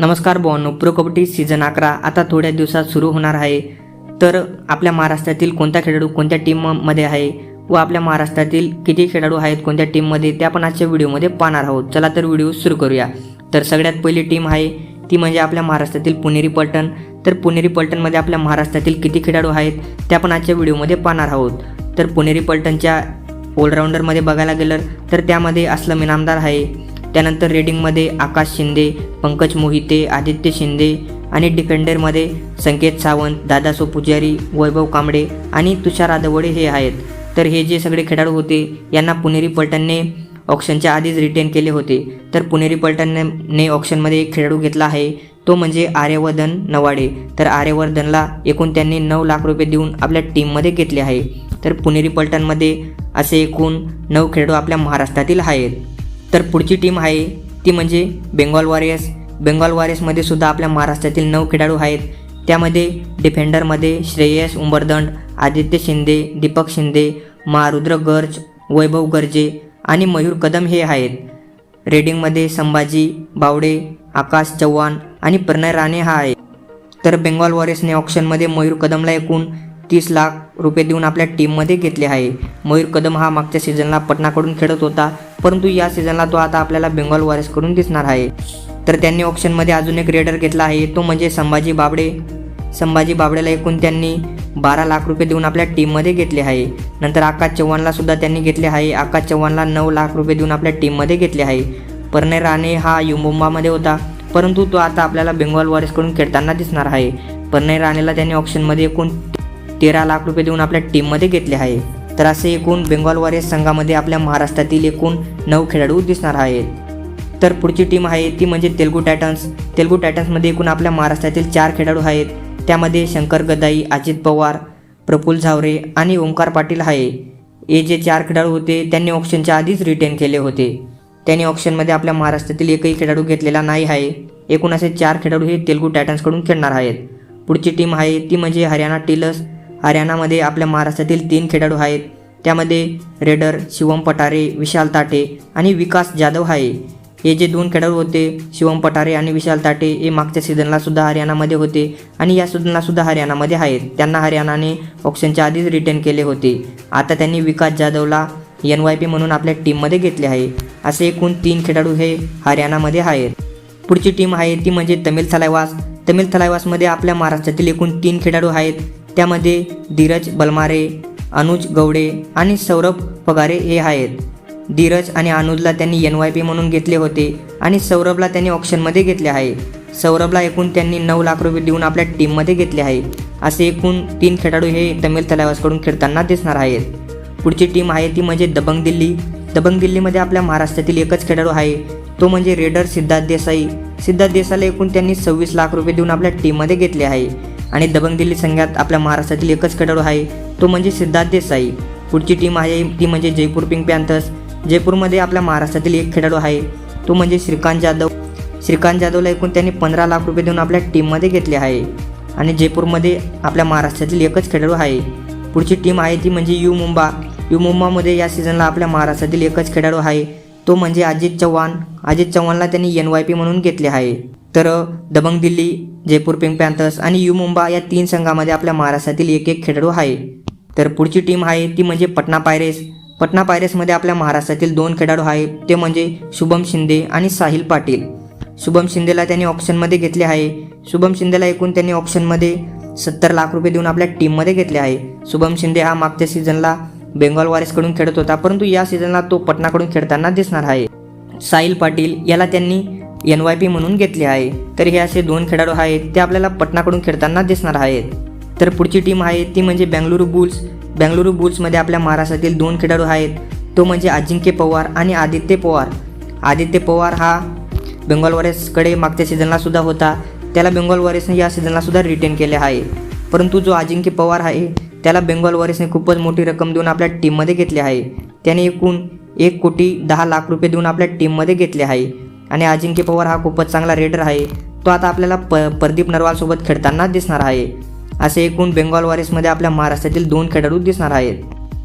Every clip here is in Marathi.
नमस्कार भावांनो प्रो कबड्डी सीझन अकरा आता थोड्या दिवसात सुरू होणार आहे. तर आपल्या महाराष्ट्रातील कोणता खेळाडू कोणत्या टीममध्ये आहे व आपल्या महाराष्ट्रातील किती खेळाडू आहेत कोणत्या टीममध्ये ते आपण आजच्या व्हिडिओमध्ये पाहणार आहोत. चला तर व्हिडिओ सुरू करूया. तर सगळ्यात पहिली टीम आहे ती म्हणजे आपल्या महाराष्ट्रातील पुणेरी पलटण. तर पुणेरी पलटणमध्ये आपल्या महाराष्ट्रातील किती खेळाडू आहेत ते आपण आजच्या व्हिडिओमध्ये पाहणार आहोत. तर पुणेरी पलटणच्या ऑलराऊंडरमध्ये बघायला गेलं तर त्यामध्ये असलम इनामदार आहे. त्यानंतर रेडिंगमध्ये आकाश शिंदे पंकज मोहिते आदित्य शिंदे आणि डिफेंडरमध्ये संकेत सावंत दादासो पुजारी वैभव कांबळे आणि तुषार आदवडे हे आहेत. तर हे जे सगळे खेळाडू होते यांना पुणेरी पलटणने ऑप्शनच्या आधीच रिटेन केले होते. तर पुणेरी पलटणने ऑप्शनमध्ये एक खेळाडू घेतला आहे तो म्हणजे आर्यवर्धन नवाडे. तर आर्यवर्धनला एकूण त्यांनी नऊ लाख रुपये देऊन आपल्या टीममध्ये घेतले आहे. तर पुणेरी पलटणमध्ये असे एकूण नऊ खेळाडू आपल्या महाराष्ट्रातील आहेत. तर पुढची टीम आहे ती म्हणजे बेंगॉल वॉरियर्स बेंगॉल वॉरियर्समध्ये सुद्धा आपल्या महाराष्ट्रातील नऊ खेळाडू आहेत. त्यामध्ये डिफेंडरमध्ये श्रेयस उंबरदंड आदित्य शिंदे दीपक शिंदे महारुद्र गर्ज वैभव गर्जे आणि मयूर कदम हे आहेत. रेडिंगमध्ये संभाजी बावडे आकाश चव्हाण आणि प्रणय राणे हा आहे. तर बेंगॉल वॉरियर्सने ऑप्शनमध्ये मयूर कदमला एकूण तीस लाख रुपये देऊन आपल्या टीममध्ये घेतले आहे. मयूर कदम हा मागच्या सीझनला पटनाकडून खेळत होता. परंतु या सीझनला तो आता आपल्याला बेंगॉल वॉरियर्सकडून दिसणार आहे. तर त्यांनी ऑप्शनमध्ये अजून एक रेडर घेतला आहे तो म्हणजे संभाजी बाबडे. संभाजी बाबडेला एकूण त्यांनी बारा लाख रुपये देऊन आपल्या टीममध्ये घेतले आहे. नंतर आकाश चव्हाणला सुद्धा त्यांनी घेतले आहे. आकाश चव्हाणला नऊ लाख रुपये देऊन आपल्या टीममध्ये घेतले आहे. पर्णे राणे हा युमुंबामध्ये होता परंतु तो आता आपल्याला बेंगॉल वॉरियर्सकडून खेळताना दिसणार आहे. पर्णे राणेला त्यांनी ऑप्शनमध्ये एकूण तेरा लाख रुपये देऊन आपल्या टीममध्ये घेतले आहे. तर असे एकूण बेंगॉल वॉरियर्स संघामध्ये आपल्या महाराष्ट्रातील एकूण नऊ खेळाडू दिसणार आहेत. तर पुढची टीम आहे ती म्हणजे तेलगू टायटन्स तेलगू टायटन्समध्ये एकूण आपल्या महाराष्ट्रातील चार खेळाडू आहेत. त्यामध्ये शंकर गदाई अजित पवार प्रफुल झावरे आणि ओंकार पाटील आहे. हे जे चार खेळाडू होते त्यांनी ऑप्शनच्या आधीच रिटेन केले होते. त्यांनी ऑप्शनमध्ये आपल्या महाराष्ट्रातील एकही खेळाडू घेतलेला नाही आहे. एकूण असे चार खेळाडू हे तेलगू टायटन्सकडून खेळणार आहेत. पुढची टीम आहे ती म्हणजे हरियाणा टीलर्स हरियाणामध्ये आपल्या महाराष्ट्रातील तीन खेळाडू आहेत. त्यामध्ये रेडर शिवम पटारे विशाल ताटे आणि विकास जाधव आहे. हे जे दोन खेळाडू होते शिवम पटारे आणि विशाल ताटे हे मागच्या सीझनला सुद्धा हरियाणामध्ये होते आणि या सीझनला सुद्धा हरियाणामध्ये आहेत. त्यांना हरियाणाने ऑप्शनच्या आधीच रिटर्न केले होते. आता त्यांनी विकास जाधवला एन वाय पी म्हणून आपल्या टीममध्ये घेतले आहे. असे एकूण तीन खेळाडू हे हरियाणामध्ये आहेत. पुढची टीम आहे ती म्हणजे तमिल थलायवास. तमिल थलायवासमध्ये आपल्या महाराष्ट्रातील एकूण तीन खेळाडू आहेत. त्यामध्ये धीरज बलमारे अनुज गवडे आणि सौरभ पगारे हे आहेत. धीरज आणि अनुजला त्यांनी एन वाय पी म्हणून घेतले होते आणि सौरभला त्यांनी ऑप्शनमध्ये घेतले आहे. सौरभला एकूण त्यांनी नऊ लाख रुपये देऊन आपल्या टीममध्ये घेतले आहे. असे एकूण तीन खेळाडू हे तमिळ तलावासकडून खेळताना दिसणार आहेत. पुढची टीम आहे ती म्हणजे दबंग दिल्ली. दबंग दिल्लीमध्ये आपल्या महाराष्ट्रातील एकच खेळाडू आहे. तो म्हणजे रेडर सिद्धार्थ देसाई. सिद्धार्थ देसाईला एकूण त्यांनी सव्वीस लाख रुपये देऊन आपल्या टीममध्ये घेतले आहे. आणि दबंग दिल्ली संघात आपल्या महाराष्ट्रातील एकच खेळाडू आहे तो म्हणजे सिद्धार्थ देसाई. पुढची टीम आहे ती म्हणजे जयपूर पिंक पॅन्थर्स. जयपूरमध्ये आपल्या महाराष्ट्रातील एक खेळाडू आहे तो म्हणजे श्रीकांत जाधव. श्रीकांत जाधवला एकूण त्यांनी पंधरा लाख रुपये देऊन आपल्या टीममध्ये घेतले आहे. आणि जयपूरमध्ये आपल्या महाराष्ट्रातील एकच खेळाडू आहे. पुढची टीम आहे ती म्हणजे यू मुंबा. यू मुंबामध्ये या सीझनला आपल्या महाराष्ट्रातील एकच खेळाडू आहे तो म्हणजे अजित चव्हाण. अजित चव्हाणला त्यांनी एन वाय पी म्हणून घेतले आहे. तर दबंग दिल्ली जयपूर पिंक पॅन्थर्स आणि यू मुंबा या तीन संघामध्ये आपल्या महाराष्ट्रातील एक एक खेळाडू आहे. तर पुढची टीम आहे ती म्हणजे पटना पायरेस. पटना पायरेसमध्ये आपल्या महाराष्ट्रातील दोन खेळाडू आहेत. ते म्हणजे शुभम शिंदे आणि साहिल पाटील. शुभम शिंदेला त्यांनी ऑप्शनमध्ये घेतले आहे. शुभम शिंदेला एकूण त्यांनी ऑप्शनमध्ये सत्तर लाख रुपये देऊन आपल्या टीममध्ये घेतले आहे. शुभम शिंदे हा मागच्या सीझनला बेंगॉल वॉरियर्सकडून खेळत होता परंतु या सीझनला तो पटनाकडून खेळताना दिसणार आहे. साहिल पाटील याला त्यांनी एन वाय पी म्हणून घेतले आहे. तर हे असे दोन खेळाडू आहेत ते आपल्याला पटनाकडून खेळताना दिसणार आहेत. तर पुढची टीम आहे ती म्हणजे बेंगलुरू बुल्स. बेंगलुरू बुल्समध्ये आपल्या महाराष्ट्रातील दोन खेळाडू आहेत. तो म्हणजे अजिंक्य पवार आणि आदित्य पवार. आदित्य पवार हा बेंगॉल वॉरियर्सकडे मागच्या सीझनलासुद्धा होता. त्याला बेंगॉल वॉरियर्सने या सीझनलासुद्धा रिटेन केले आहे. परंतु जो अजिंक्य पवार आहे त्याला बेंगॉल वॉरियर्सने खूपच मोठी रक्कम देऊन आपल्या टीममध्ये घेतली आहे. त्याने एकूण एक कोटी दहा लाख रुपये देऊन आपल्या टीममध्ये घेतले आहे. आणि अजिंक्य पवार हा खूपच चांगला रेडर आहे. तो आता आपल्याला प प्रदीप नरवालसोबत खेळताना दिसणार आहे. असे एकूण बेंगॉल वॉरियर्समध्ये आपल्या महाराष्ट्रातील दोन खेळाडू दिसणार आहेत.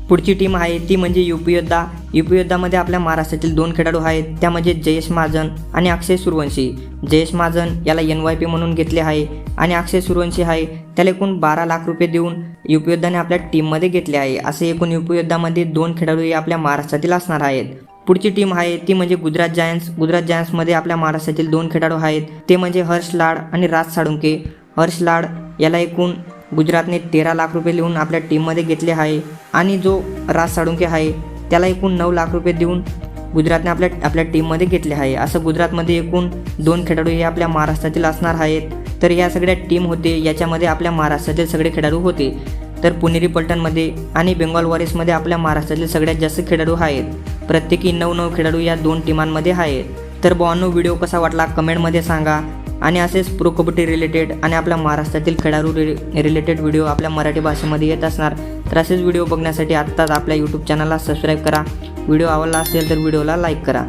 पुढची टीम आहे ती म्हणजे U P Yoddha. U P योद्धामध्ये आपल्या महाराष्ट्रातील दोन खेळाडू आहेत. त्या म्हणजे जयेश महाजन आणि अक्षय सूर्यवंशी जयेश महाजन याला एन वाय पी म्हणून घेतले आहे आणि अक्षय सूर्यवंशी आहे त्याला एकूण बारा लाख रुपये देऊन यू पी योद्धाने आपल्या टीममध्ये घेतले आहे. असे एकूण यू पी योद्धामध्ये दोन खेळाडू हे आपल्या महाराष्ट्रातील असणार आहेत. पुढची टीम आहे ती म्हणजे गुजरात जायंट्स गुजरात जायंट्समध्ये आपल्या महाराष्ट्रातील दोन खेळाडू आहेत. ते म्हणजे हर्ष लाड आणि राज साळुंके. हर्ष लाड याला एकूण गुजरातने तेरा लाख रुपये लिहून आपल्या टीममध्ये घेतले आहे. आणि जो राज साळुंके आहे त्याला एकूण नऊ लाख रुपये देऊन गुजरातने आपल्या आपल्या टीममध्ये घेतले आहे. असं गुजरातमध्ये एकूण दोन खेळाडू हे आपल्या महाराष्ट्रातील असणार आहेत. तर या सगळ्या टीम होते याच्यामध्ये आपल्या महाराष्ट्रातील सगळे खेळाडू होते. तर पुणेरी पलटणमध्ये आणि बेंगॉल वॉरियर्समध्ये आपल्या महाराष्ट्रातील सगळ्यात जास्त खेळाडू आहेत. प्रत्येकी नऊ नऊ खेळाडू या दोन टीमांमध्ये आहेत. तर बॉनो व्हिडिओ कसा वाटला कमेंटमध्ये सांगा. आणि असेच प्रो कबड्डी रिलेटेड आणि आपल्या महाराष्ट्रातील खेळाडू रि रिलेटेड व्हिडिओ आपल्या मराठी भाषेमध्ये येत असणार. तर असेच व्हिडिओ बघण्यासाठी आत्ताच आपल्या यूट्यूब चॅनलला सबस्क्राईब करा. व्हिडिओ आवडला असेल तर व्हिडिओला लाईक करा.